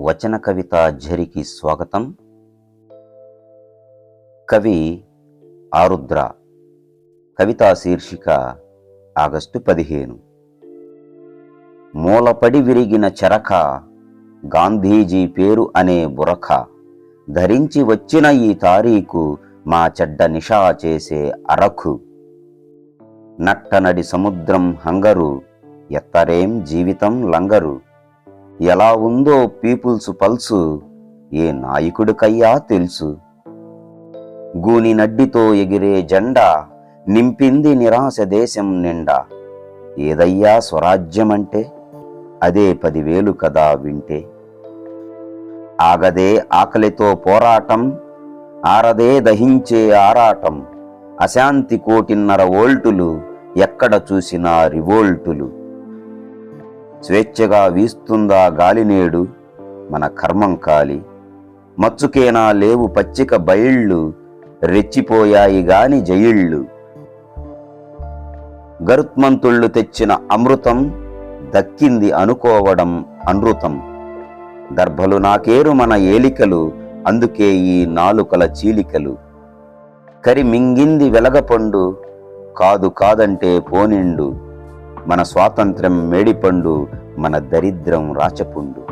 వచన కవిత ఝరికి స్వాగతం. కవి ఆరుద్ర కవితా శీర్షిక ఆగస్టు పదిహేను. మూలపడి విరిగిన చరఖ గాంధీజీ పేరు అనే బురఖ ధరించి వచ్చిన ఈ తారీకు మా చెడ్డ నిషా చేసే అరకు. నట్టనడి సముద్రం హంగరు ఎత్తరేం జీవితం లంగరు. ఎలా ఉందో పీపుల్స్ పల్సు ఏ నాయకుడికయ్యా తెలుసు. గూని నడ్డితో ఎగిరే జెండా నింపింది నిరాశ దేశం నిండా. ఏదయ్యా స్వరాజ్యమంటే? అదే పదివేలు కదా వింటే. ఆగదే ఆకలితో పోరాటం ఆరదే దహించే ఆరాటం. అశాంతి కోటిన్నర వోల్టులు ఎక్కడ చూసినా రివోల్టులు. స్వేచ్ఛగా వీస్తుందా గాలినేడు మన కర్మం కాలి. మచ్చుకేనా లేవు పచ్చిక బయళ్ళు రెచ్చిపోయాయి గాని జయిళ్ళు. గరుత్మంతుళ్ళు తెచ్చిన అమృతం దక్కింది అనుకోవడం అనృతం. దర్భలు నాకేరు మన ఏలికలు అందుకే ఈ నాలుకల చీలికలు. కరి మింగింది వెలగపండు కాదు కాదంటే పోనిండు. మన స్వాతంత్ర్యం మేడిపండు మన దరిద్రం రాచపుండు.